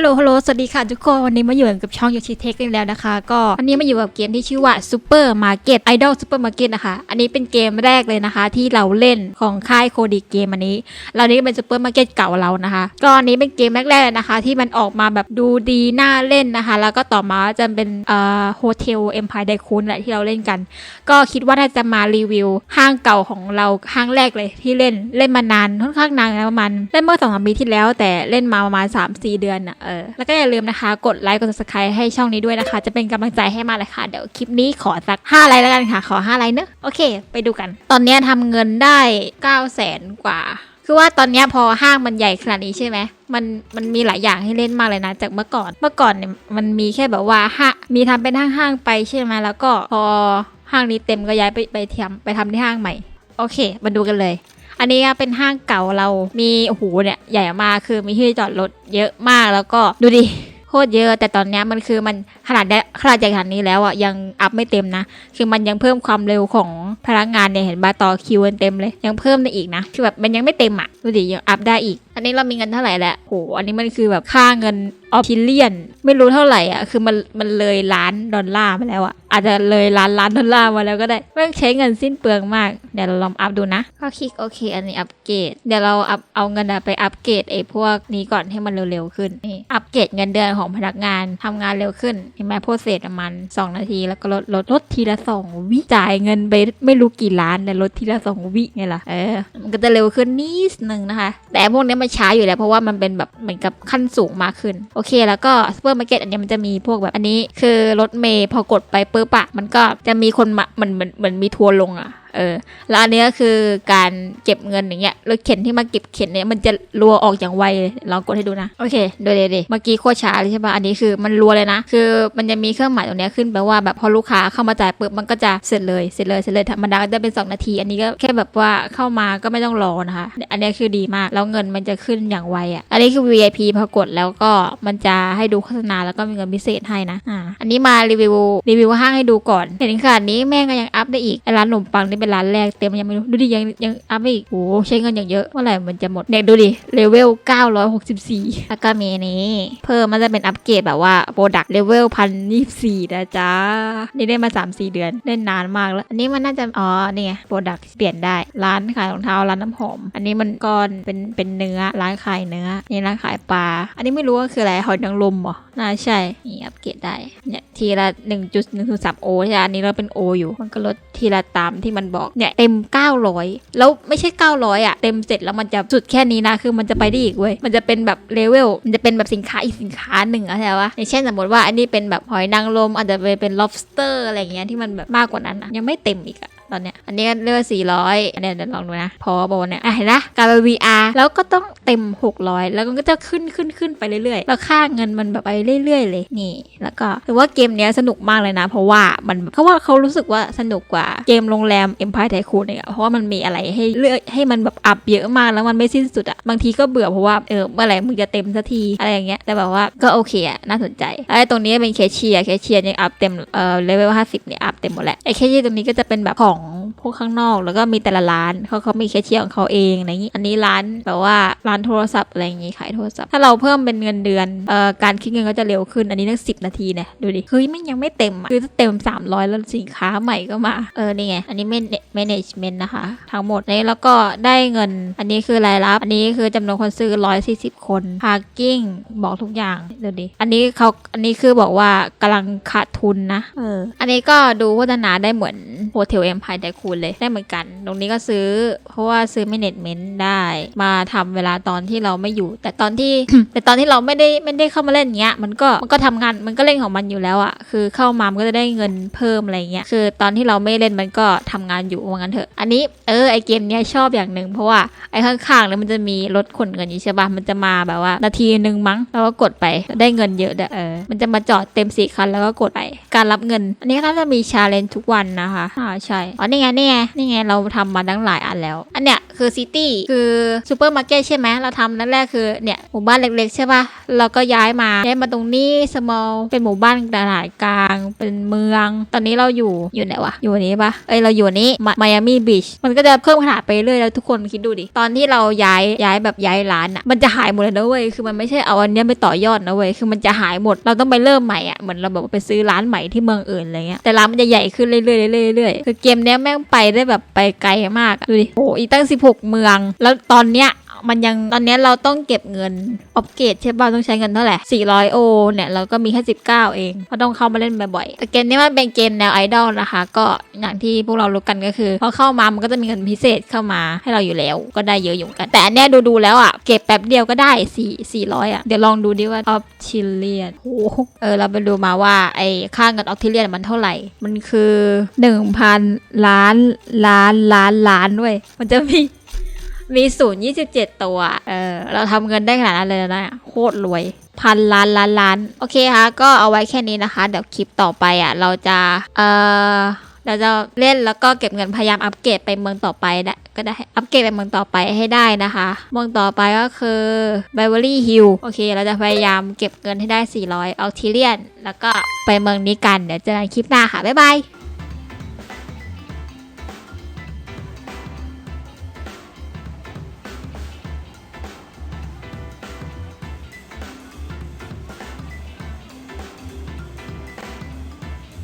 ฮัลโหล ฮัลโหล สวัสดีค่ะทุกคน วันนี้มาอยู่กับช่องโยชิเทคกันแล้วนะคะ ก็วันนี้มาอยู่กับเกมที่ชื่อว่า Super Market Idol Super Market นะคะ อันนี้เป็นเกมแรกเลยนะคะ ที่เราเล่นของค่ายโคดีเกมอันนี้ เรานี้เป็น Super Market เก่าเรานะคะ ก็อันนี้เป็นเกมแรกๆเลยนะคะ ที่มันออกมาแบบดูดีน่าเล่นนะคะ แล้วก็ต่อมาจะเป็นเอ่อ Hotel Empire Tycoon แหละที่เราเล่นกัน ก็คิดว่าน่าจะมารีวิวห้างเก่าของเราห้างแรกเลยที่เล่นเล่นมานานค่อนข้างนานแล้วประมาณเล่นเมื่อสองสามปีที่แล้ว แต่เล่นมาประมาณ3 4 เดือนอะเออแล้วก็อย่าลืมนะคะ กดไลค์กด subscribe ให้ช่องนี้ด้วยนะคะ จะเป็นกำลังใจให้มาเลยค่ะ เดี๋ยวคลิปนี้ขอสัก5ไลค์แล้วกันค่ะ ขอ5ไลค์เนอะโอเค ไปดูกัน ตอนนี้ทำเงินได้9 0 0แสนกว่าคือว่าตอนนี้พอห้างมันใหญ่ขนาดนี้ใช่ไหม มันมันมีหลายอย่างให้เล่นมากเลยนะ จากเมื่อก่อน เมื่อก่อนเนี่ยมันมีแค่แบบว่าห้ามีทำเป็นห้างๆไปใช่ไหมแล้วก็พอห้างนี้เต็มก็ย้ายไปไปทำไปทำที่ห้างใหม่ โอเค มาดูกันเลย อันนี้เป็นห้างเก่าเรามีโอ้โหเนี่ยใหญ่มากคือมีที่จอดรถเยอะมากแล้วก็ดูดิโคตรเยอะแต่ตอนนี้มันคือมันขนาดได้ขนาดใหญ่ขนาดนี้แล้วอะยังอัพไม่เต็มนะ คือมันยังเพิ่มความเร็วของพนักงานเนี่ยเห็นบาต่อคิวเต็มเลย ยังเพิ่มได้อีกนะ คือแบบมันยังไม่เต็มอะดูดิยังอัพได้อีก อันนี้เรามีเงินเท่าไหร่แหล้วโหอันนี้มันคือแบบค่าเงินออฟทิเลียน ไม่รู้เท่าไหร่อะ คือมันมันเลยล้านดอลลาร์มาแล้วอะ อาจจะเลยล้านล้านดอลลาร์มาแล้วก็ได้ไม่งใช้เงินสิ้นเปลืองมาก เดี๋ยวเราลองอัพดูนะ ก็คลิกโอเค อันนี้อัปเกรด เดี๋ยวเราอัพเอาเงินไปอัปเกรดไอ้พวกนี้ก่อนให้มันเร็วๆขึ้น นี่ อัปเกรดเงินเดือนของพนักงานทำงานเร็วขึ้น เห็นไหมโปรเซสประมาณ2 นาที แล้วก็ลดลดลดทีละสองวิจ่ายเงินไปไม่รู้กี่ล้านแต่ลดทีละสองวิไงล่ะ เออ มันก็จะเร็วขึ้นนิดนึงนะคะ แต่พวกนี้มันช้าอยู่แล้วเพราะว่ามันเป็นแบบเหมือนกับขั้นสูงมากขึ้น โอเค แล้วก็ซูเปอร์มาร์เก็ตอันนี้มันจะมีพวกแบบอันนี้ คือรถเมย์พอกดไปปุ๊บอะมันก็จะมีคนมาเหมือนเหมือนเหมือนมีทัวร์ลงอะ เออแล้วอันนี้ก็คือการเก็บเงินอย่างเงี้ยรถเข็นที่มาเก็บเข็นเนี่ยมันจะรัวออกอย่างไวเลยลองกดให้ดูนะโอเคดูเดี๋ยวเมื่อกี้โคช้าเลยใช่ปะอันนี้คือมันรัวเลยนะ คือมันจะมีเครื่องหมายตรงเนี้ยขึ้นแปลว่าแบบพอลูกค้าเข้ามาจ่ายปุ๊บมันก็จะเสร็จเลยเสร็จเลยเสร็จเลยธรรมดาก็จะเป็น 2 นาที อันนี้ก็แค่แบบว่าเข้ามาก็ไม่ต้องรอนะคะ อันนี้คือดีมากแล้วเงินมันจะขึ้นอย่างไวอะอันนี้คือ VIP พอกดแล้วก็มันจะให้ดูโฆษณาแล้วก็มีเงินพิเศษให้นะอ่าอันนี้มารีวิวรีวิวห้างให้ดูก่อน เห็นขนาดนี้แม่งก็ยังอัพได้อีกร้านขนมปังนี่เป็นร้านแรกเต็มยังไม่รู้ ดูดิยังยังอัพไม่อีก โอ้ใช้เงินอย่างเยอะเมื่อไหร่มันจะหมดเนี่ยดูดิเลเวล 964 แล้วก็มีอันนี้เพิ่มมันจะเป็นอัปเกรดแบบว่าโปรดักต์เลเวลพันยี่สี่นะจ๊ะ นี่ได้มา 3 4 เดือนเล่นนานมากแล้ว อันนี้มันน่าจะ อ๋อ นี่ไงโปรดักต์เปลี่ยนได้ร้านขายรองเท้าร้านน้ำหอม อันนี้มันก้อนเป็นเป็นเนื้อร้านขายเนื้อ นี่ร้านขายปลา อันนี้ไม่รู้ว่าคืออะไรหอยนางรมเหรอน่าใช่ นี่อัปเกรดได้เนี่ยทีละ1.1.3โอใช่ไหมอันนี้เราเป็นโออยู่ มันก็ลดทีละตามที่มันบอกเนี่ยเต็ม 900 แล้วไม่ใช่ 900อะเต็มเสร็จแล้วมันจะสุดแค่นี้นะคือมันจะไปได้อีกเว้ยมันจะเป็นแบบเลเวลมันจะเป็นแบบสินค้าอีกสินค้าหนึ่งอะใช่ปะอย่างเช่นสมมติว่าอันนี้เป็นแบบหอยนางรมอาจจะไปเป็น lobster อะไรอย่างเงี้ยที่มันแบบมากกว่านั้นอะยังไม่เต็มอีกอะ ตอนเนี้ย อันนี้เลือก400อันเนี้ยเดี๋ยวลองดูนะ พอบอกเนี่ยอะเห็นนะการไป VR แล้วก็ต้องเต็ม 600 แล้วก็จะขึ้นขึ้นขึ้นไปเรื่อยๆ แล้วค่าเงินมันแบบไปเรื่อย ๆ เลยนี่ แล้วก็ถือว่าเกมเนี้ยสนุกมากเลยนะ เพราะว่ามันเขาว่าเขารู้สึกว่าสนุกกว่าเกมโรงแรม Empire Tycoon เนี่ยเพราะว่ามันมีอะไรให้เลือกให้มันแบบอัพเยอะมากแล้วมันไม่สิ้นสุดอะบางทีก็เบื่อเพราะว่าเออเมื่อไหร่มึงจะเต็มสักทีอะไรอย่างเงี้ยแต่แบบว่าก็โอเคอะน่าสนใจไอ้ตรงนี้เป็นแคชเชียร์แคชเชียร์ยังอัพเต็มเอ่อเลเวล50เนี่ยอัพเต็มหมดแล้วไอ้แคชเชียร์ตรงนี้ก็จะเป็นแบบของ วกข้างนอก แล้วก็มีแต่ละร้านเขาเขามีแคชเชียร์ของเขาเองอะไรอย่างงี้ อันนี้ร้านแบบว่าร้านโทรศัพท์อะไรอย่างงี้ขายโทรศัพท์ ถ้าเราเพิ่มเป็นเงินเดือนเอ่อการคิดเงินก็จะเร็วขึ้น อันนี้ตั้งสินาทีเนี่ยดูดิ เฮ้ยมันยังไม่เต็มอะคือถ้าเต็ม 300 แล้วสินค้าใหม่ก็มา เออนี่ไง อันนี้ management นะคะ ทั้งหมดนี้แล้วก็ได้เงิน อันนี้คือรายรับ อันนี้คือจำนวนคนซื้อ 140 คน parking บอกทุกอย่างดูดิ อันนี้เขาอันนี้คือบอกว่ากำลังขาดทุนนะ เออ อันนี้ก็ดูโฆษณาได้เหมือน Hotel Empire แต่คูณเลยได้เหมือนกัน ตรงนี้ก็ซื้อ เพราะว่าซื้อ management ได้ มาทำเวลาตอนที่เราไม่อยู่ แต่ตอนที่ แต่ตอนที่เราไม่ได้ไม่ได้เข้ามาเล่นเงี้ย มันก็มันก็ทำงานมันก็เล่นของมันอยู่แล้วอะคือเข้ามามันก็จะได้เงินเพิ่มอะไรเงี้ยคือตอนที่เราไม่เล่นมันก็ทำงานอยู่ว่างั้นเถอะอันนี้เออไอเกมเนี้ยชอบอย่างหนึ่งเพราะว่าไอข้างๆเนี่ยมันจะมีรถขนเงินอยู่ใช่ปะมันจะมาแบบว่า นาทีหนึ่งมั้งแล้วก็กดไปได้เงินเยอะด้วยเออมันจะมาจอดเต็มสี่คันแล้วก็กดไปการรับเงิน อันนี้ก็จะมีชาเลนจ์ทุกวันนะคะอ่าใช่อ๋อนี่ไงนี่ไงนี่ไงเราทำมาตั้งหลายอันแล้ว อันเนี้ยคือซิตี้คือซูเปอร์มาร์เก็ตใช่ไหมเราทำนั่นแรกคือเนี่ยหมู่บ้านเล็กๆใช่ป่ะเราก็ย้ายมาย้ายมาตรงนี้สมอลเป็นหมู่บ้านตลาดกลาง เป็นเมือง ตอนนี้เราอยู่อยู่ไหนวะอยู่นี้ปะเอ้ยเราอยู่นี้มายามีบีชมันก็จะเพิ่มขนาดไปเรื่อยแล้วทุกคนคิดดูดิตอนที่เราย้ายย้ายแบบย้ายร้านอะมันจะหายหมดเลยนะเว้ยคือมันไม่ใช่เอาอันเนี้ยไปต่อยอดนะเว้ยคือมันจะหายหมดเราต้องไปเริ่มใหม่อะเหมือนเราแบบไปซื้อร้านใหม่ที่เมืองอื่นอะไรเงี้ยแต่ร้านมันจะใหญ่ขึ้นเรื่อยๆเรื่อยๆเรื่อยๆคือเกมเนี้ยแม่งไปได้แบบไปไกลมากดูดิโอ้อีตั้ง 16 เมือง แล้วตอนเนี้ย มันยังตอนนี้เราต้องเก็บเงินออฟเกตใช่ป่ะต้องใช้เงินเท่าไหร่400โอเนี่ยเราก็มีแค่19 เองเพราะต้องเข้ามาเล่นบ่อยๆแต่เกมนี้มันเป็นเกมแนวไอดอลนะคะ ก็อย่างที่พวกเรารู้กันก็คือพอเข้ามามันก็จะมีเงินพิเศษเข้ามาให้เราอยู่แล้ว ก็ได้เยอะอยู่กัน แต่อันเนี้ยดูๆแล้วอะเก็บแป๊บเดียวก็ได้4 400อะเดี๋ยวลองดูดิว่าออฟชิเลียนโอ้เออเราไปดูมาว่าไอ้ค่าเงินออฟทิเลียนมันเท่าไหร่ มันคือ 1,000 ล้านล้านล้านล้านด้วย มันจะมี มีศูนย์ยี่สิบเจ็ดตัว เออ เราทำเงินได้ขนาดนั้นเลยนะ โคตรรวยพันล้านล้านล้าน โอเคค่ะ ก็เอาไว้แค่นี้นะคะ เดี๋ยวคลิปต่อไปอะ เราจะ เออเราจะเล่นแล้วก็เก็บเงินพยายามอัปเกรดไปเมืองต่อไปได้ก็ได้อัปเกรดไปเมืองต่อไปให้ได้นะคะ เมืองต่อไปก็คือ b บ v e r l y Hill โอเค เราจะพยายามเก็บเงินให้ได้ 400เอาทีเลียนแล้วก็ไปเมืองนี้กัน เดี๋ยวเจอกันคลิปหน้าค่ะ บ๊ายบาย